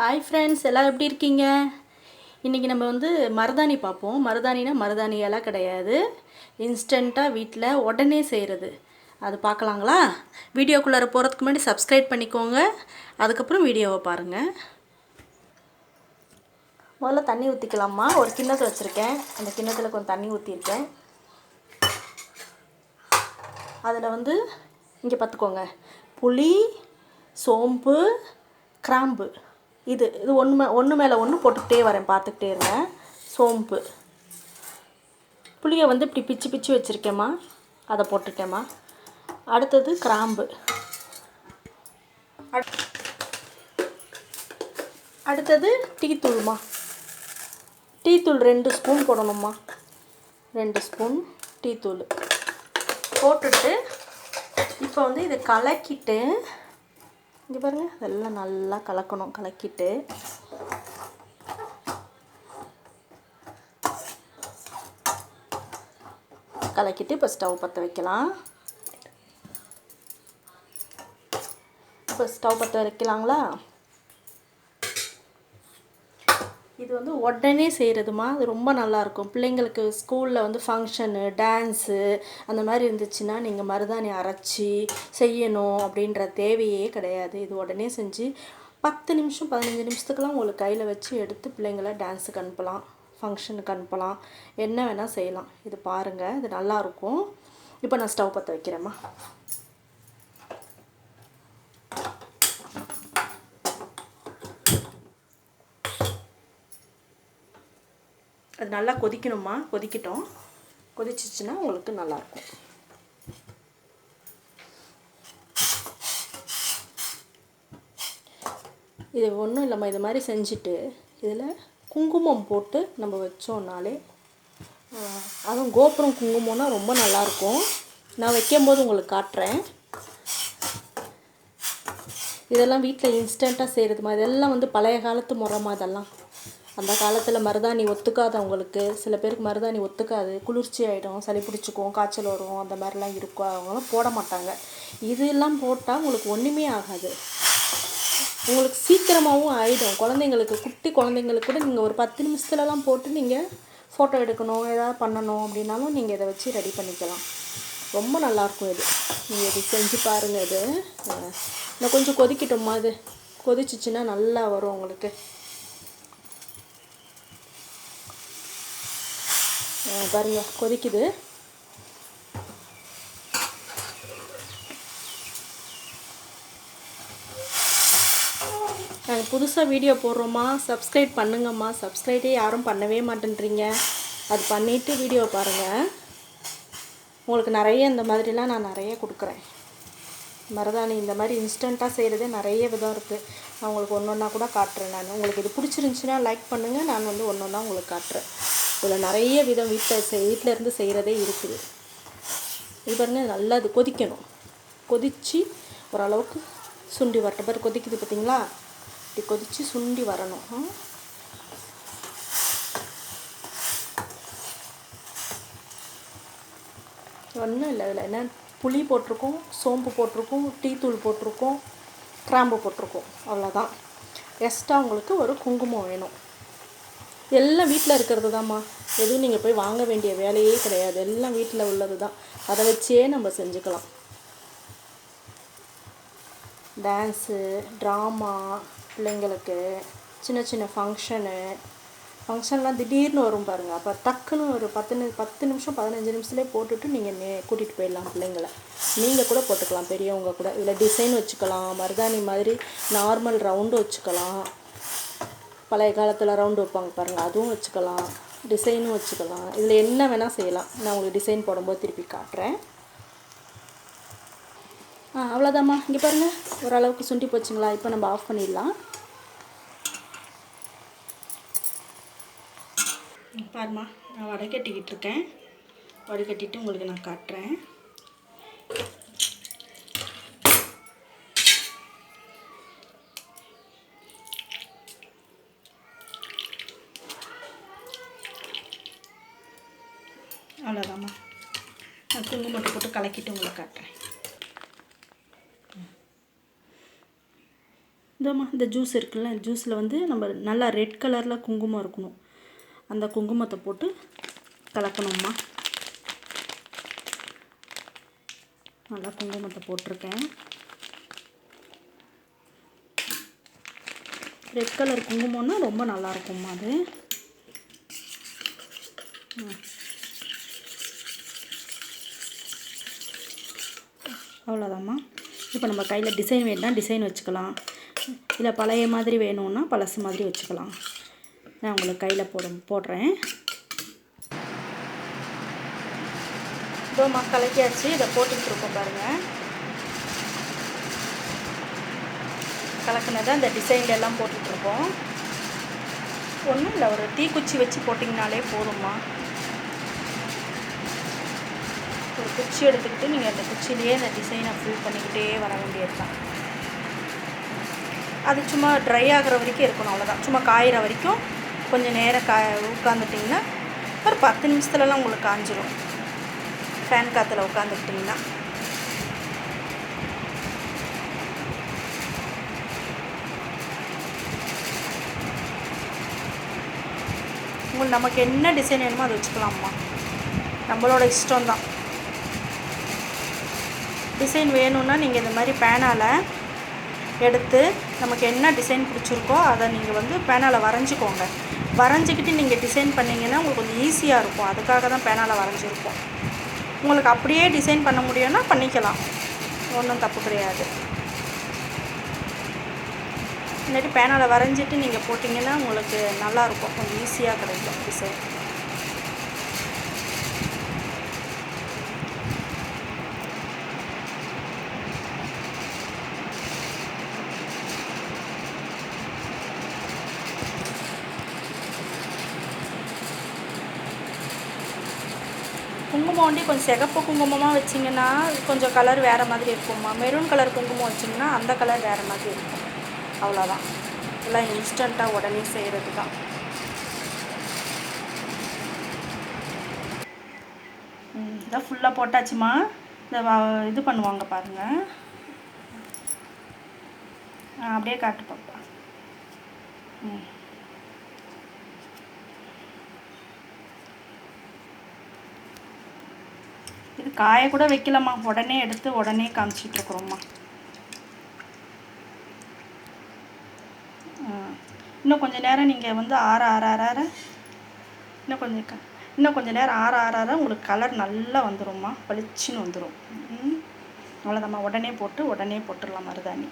Hi friends எல்லோரும் எப்படி இருக்கீங்க? இன்றைக்கி நம்ம வந்து மருதாணி பார்ப்போம். மருதாணினா மருதாணி எல்லாம் கிடையாது இன்ஸ்டண்ட்டாக வீட்டில் உடனே செய்கிறது அது பார்க்கலாங்களா? வீடியோக்குள்ளார போகிறதுக்கு முன்னாடி சப்ஸ்கிரைப் பண்ணிக்கோங்க. அதுக்கப்புறம் வீடியோவை பாருங்கள் முதல்ல தண்ணி ஊற்றிக்கலாமா ஒரு கிண்ணத்தை வச்சுருக்கேன். அந்த கிண்ணத்தில் கொஞ்சம் தண்ணி ஊற்றிருக்கேன் அதில் வந்து இங்கே பார்த்துக்கோங்க. புளி சோம்பு கிராம்பு. இது இது ஒன்று மே ஒன்று மேலே ஒன்று போட்டுக்கிட்டே வரேன் பார்த்துக்கிட்டே இருங்க. சோம்பு. புளியை வந்து இப்படி பிச்சு பிச்சு வச்சுருக்கேம்மா. அதை போட்டுட்டேம்மா அடுத்தது கிராம்பு. அட்- அடுத்தது டீ தூள்மா. டீ தூள் ரெண்டு ஸ்பூன் போடணும்மா. ரெண்டு ஸ்பூன் டீ தூள். போட்டுட்டு இப்போ வந்து இதை கலக்கிட்டு இங்கே பாருங்கள் அதெல்லாம் நல்லா கலக்கணும் கலக்கிட்டு. கலக்கிட்டு இப்போ ஸ்டவ் பற்ற வைக்கலாம். இப்போ ஸ்டவ் பற்ற வைக்கலாங்களா? இது வந்து உடனே செய்கிறதுமா அது ரொம்ப நல்லாயிருக்கும். பிள்ளைங்களுக்கு ஸ்கூலில் வந்து ஃபங்க்ஷனு டான்ஸு அந்த மாதிரி இருந்துச்சுன்னா நீங்கள் மருதாணி அரைச்சி செய்யணும் அப்படின்ற தேவையே கிடையாது. இது உடனே செஞ்சு பத்து நிமிஷம் பதினஞ்சு நிமிஷத்துக்கெலாம் உங்களுக்கு கையில் வச்சு எடுத்து பிள்ளைங்கள டான்ஸுக்கு அனுப்பலாம். ஃபங்க்ஷனுக்கு அனுப்பலாம். என்ன வேணால் செய்யலாம். இது பாருங்கள் இது நல்லாயிருக்கும். இப்போ நான் ஸ்டவ் பற்ற வைக்கிறேம்மா. அது நல்லா கொதிக்கணுமா? கொதிக்கட்டும். கொதிச்சிச்சுன்னா உங்களுக்கு நல்லாயிருக்கும் இது ஒன்றும் இல்லைம்மா இது மாதிரி செஞ்சுட்டு இதில் குங்குமம் போட்டு நம்ம வச்சோம்னாலே அதுவும் கோபுரம் குங்குமம்னா ரொம்ப நல்லாயிருக்கும் நான் வைக்கும்போது உங்களுக்கு காட்டுறேன். இதெல்லாம் வீட்டில் இன்ஸ்டண்ட்டாக மாதிரி இதெல்லாம் வந்து பழைய காலத்து முறை அதெல்லாம். அந்த காலத்தில் மருதாணி ஒத்துக்காதவங்களுக்கு சில பேருக்கு மருதாணி ஒத்துக்காது. குளிர்ச்சி ஆகிடும் சளி பிடிச்சிக்கும் காய்ச்சல் வரும் அந்த மாதிரிலாம் இருக்கும். அவங்களாம் போட மாட்டாங்க. இதெல்லாம் போட்டால் உங்களுக்கு ஒன்றுமே ஆகாது. உங்களுக்கு சீக்கிரமாகவும் ஆகிடும் குழந்தைங்களுக்கு குட்டி குழந்தைங்களுக்கு கூட நீங்கள் ஒரு பத்து நிமிஷத்துலலாம் போட்டு நீங்கள் ஃபோட்டோ எடுக்கணும் ஏதாவது பண்ணணும் அப்படின்னாலும் நீங்கள் இதை வச்சு ரெடி பண்ணிக்கலாம். ரொம்ப நல்லாயிருக்கும் இது. நீங்கள் இது செஞ்சு பாருங்கள் இது. இன்னும் கொஞ்சம் கொதிக்கட்டோமா இது. கொதிச்சிச்சின்னா நல்லா வரும் உங்களுக்கு. பாருங்க கொதிக்குது. நாங்கள் புதுசாக வீடியோ போடுறோம்மா. சப்ஸ்கிரைப் பண்ணுங்கம்மா. சப்ஸ்கிரைபே யாரும் பண்ணவே மாட்டேன்றீங்க. அது பண்ணிவிட்டு வீடியோ பாருங்கள் உங்களுக்கு நிறைய இந்த மாதிரிலாம் நான் நிறைய கொடுக்குறேன். மருதாணி இந்த மாதிரி இன்ஸ்டண்ட்டாக செய்கிறதே நிறைய விதம் இருக்குது நான் உங்களுக்கு ஒன்று ஒன்றா கூட காட்டுறேன் நான். உங்களுக்கு இது பிடிச்சிருந்துச்சின்னா லைக் பண்ணுங்கள் நான் வந்து ஒன்று ஒன்றா உங்களுக்கு காட்டுறேன். இதில் நிறைய விதம் வீட்டில் செய் வீட்டில் இருந்து செய்கிறதே இருக்குது. இது பாருங்க நல்லா இது கொதிக்கணும். கொதித்து ஓரளவுக்கு சுண்டி வரட்ட பேர் கொதிக்குது பார்த்தீங்களா? இப்படி கொதித்து சுண்டி வரணும். ஒன்றும் இல்லை இதில். என்ன? புளி போட்டிருக்கோம் சோம்பு போட்டிருக்கோம் டீத்தூள் போட்டிருக்கோம் கிராம்பு போட்டிருக்கோம். அவ்வளோதான். எக்ஸ்ட்ரா உங்களுக்கு ஒரு குங்குமம் வேணும். எல்லாம் வீட்டில் இருக்கிறது தான்மா எதுவும் நீங்கள் போய் வாங்க வேண்டிய வேலையே கிடையாது. எல்லாம் வீட்டில் உள்ளது தான் அதை வச்சே நம்ம செஞ்சுக்கலாம். டான்ஸு ட்ராமா பிள்ளைங்களுக்கு சின்ன சின்ன ஃபங்க்ஷனு ஃபங்க்ஷன்லாம் திடீர்னு வரும் பாருங்கள் அப்போ டக்குன்னு ஒரு பத்து நி பத்து நிமிஷம் பதினஞ்சு நிமிஷத்துலேயே போட்டுட்டு நீங்கள் நே கூட்டிகிட்டு போயிடலாம் பிள்ளைங்கள. நீங்கள் கூட போட்டுக்கலாம். பெரியவங்க கூட. இதில் டிசைன் வச்சுக்கலாம். மருதாணி மாதிரி நார்மல் ரவுண்டு வச்சுக்கலாம். பழைய காலத்தில் ரவுண்டு வைப்பாங்க பாருங்கள் அதுவும் வச்சுக்கலாம். டிசைனும் வச்சுக்கலாம். இதில் என்ன வேணால் செய்யலாம். நான் உங்களுக்கு டிசைன் போடும்போது திருப்பி காட்டுறேன். ஆ அவ்வளோதாம்மா இங்கே பாருங்கள் ஓரளவுக்கு சுண்டி போச்சுங்களா? இப்போ நம்ம ஆஃப் பண்ணிடலாம். பாருமா நான் வடை கட்டிக்கிட்டு இருக்கேன். வடை கட்டிட்டு உங்களுக்கு நான் காட்டுறேன் அவ்வளோதாம்மா நான் குங்குமத்தை போட்டு கலக்கிட்டு உங்களுக்கு காட்டுறேன். இந்தம்மா இந்த ஜூஸ் இருக்குல்ல ஜூஸில் வந்து நம்ம நல்லா ரெட் கலரில் குங்குமம் இருக்கணும். அந்த குங்குமத்தை போட்டு கலக்கணும்மா. நல்லா குங்குமத்தை போட்டிருக்கேன். ரெட் கலர் குங்குமம்னா ரொம்ப நல்லாயிருக்கும்மா அது. அவ்வளோதாம்மா இப்போ நம்ம கையில் டிசைன் வேணும்னா டிசைன் வச்சுக்கலாம். இல்லை பழைய மாதிரி வேணும்னா பழசு மாதிரி வச்சுக்கலாம். நான் உங்களுக்கு கையில் போட போடுறேன். இதோம்மா கலக்கியாச்சு. இதை போட்டுக்கிட்டு இருக்கோம் பாருங்கள் கலக்குனதை அந்த டிசைன்ல எல்லாம் போட்டுட்ருக்கோம் ஒன்றும் இல்லை ஒரு தீக்குச்சி வச்சு போட்டிங்கனாலே போதும்மா. ஒரு குச்சி எடுத்துக்கிட்டு நீங்கள் அந்த குச்சியிலேயே அந்த டிசைனை ஃபில் பண்ணிக்கிட்டே வர வேண்டியது தான் அது சும்மா ட்ரை ஆகிற வரைக்கும் இருக்கணும் அவ்வளோதான் சும்மா காயிற வரைக்கும் கொஞ்சம் நேரம் கா உட்காந்துட்டிங்கன்னா ஒரு பத்து நிமிஷத்துலலாம் உங்களுக்கு காஞ்சிரும். ஃபேன் காற்றுல உட்காந்துக்கிட்டிங்கன்னா உங்களுக்கு நமக்கு என்ன டிசைன் வேணுமோ அதை வச்சுக்கலாம்மா. நம்மளோட இஷ்டம் தான் டிசைன் வேணும்னா நீங்கள் இந்த மாதிரி பேனால் எடுத்து நமக்கு என்ன டிசைன் பிடிச்சிருக்கோ அதை நீங்கள் வந்து பேனால் வரைஞ்சிக்கோங்க. வரைஞ்சிக்கிட்டு நீங்கள் டிசைன் பண்ணிங்கன்னா உங்களுக்கு கொஞ்சம் ஈஸியாக இருக்கும். அதுக்காக தான் பேனால் வரைஞ்சிருக்கோம். உங்களுக்கு அப்படியே டிசைன் பண்ண முடியும்னா பண்ணிக்கலாம். ஒன்றும் தப்பு கிடையாது. இல்லாட்டி பேனால் வரைஞ்சிட்டு நீங்கள் போட்டிங்கன்னா உங்களுக்கு நல்லாயிருக்கும் கொஞ்சம் ஈஸியாக கிடைக்கும் டிசைன். குங்குமம் வந்து கொஞ்சம் சிகப்பு குங்குமமாக வச்சிங்கன்னா கொஞ்சம் கலர் வேறு மாதிரி இருக்கும்மா. மெரூன் கலர் குங்குமம் வச்சிங்கன்னா அந்த கலர் வேறு மாதிரி இருக்கும். அவ்வளோதான் எல்லாம் இன்ஸ்டண்ட்டாக உடனே செய்கிறது தான் ம், இதான் ஃபுல்லாக போட்டாச்சுமா. இந்த இது பண்ணுவாங்க பாருங்கள் அப்படியே காட்டு பார்ப்பா ம். காய கூட வைக்கலம்மா. உடனே எடுத்து உடனே காமிச்சிட்ருக்குறோம்மா. இன்னும் கொஞ்சம் நேரம் நீங்கள் வந்து ஆற ஆற ஆற ஆற. இன்னும் கொஞ்சம் க இன்னும் கொஞ்சம் நேரம் ஆற ஆற ஆற உங்களுக்கு கலர் நல்லா வந்துரும்மா. பளிச்சுன்னு வந்துடும் ம். அவ்வளோதாம்மா உடனே போட்டு உடனே போட்டுடலாம் மருதாணி.